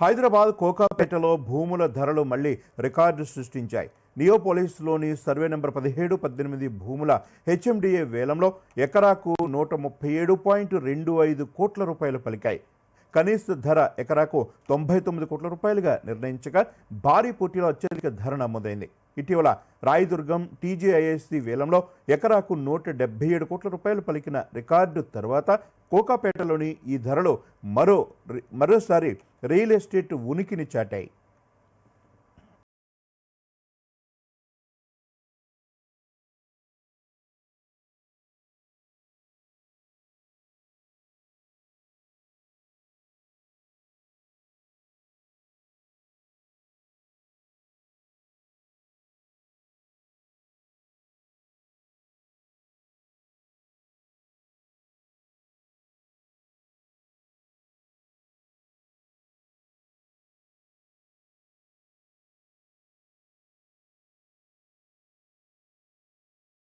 హైదరాబాద్ కోకాపేటలో భూముల ధరలు మళ్ళీ రికార్డు సృష్టించాయి. నియోపోలిస్లోని సర్వే నెంబర్ పదిహేడు పద్దెనిమిది భూముల హెచ్ఎండిఏ వేలంలో ఎకరాకు నూట ముప్పై ఏడు పాయింట్ రెండు ఐదు కోట్ల రూపాయలు పలికాయి. కనీస ధర ఎకరాకు తొంభై తొమ్మిది కోట్ల రూపాయలుగా నిర్ణయించగా భారీ పోటీలో అత్యధిక ధర నమోదైంది. ఇటీవల రాయదుర్గం టీజీఐఎస్సీ వేలంలో ఎకరాకు నూట డెబ్బై ఏడు కోట్ల రూపాయలు పలికిన రికార్డు తర్వాత కోకాపేటలోని ఈ ధరలు మరో మరోసారి రియల్ ఎస్టేట్ ఉనికిని చాటాయి.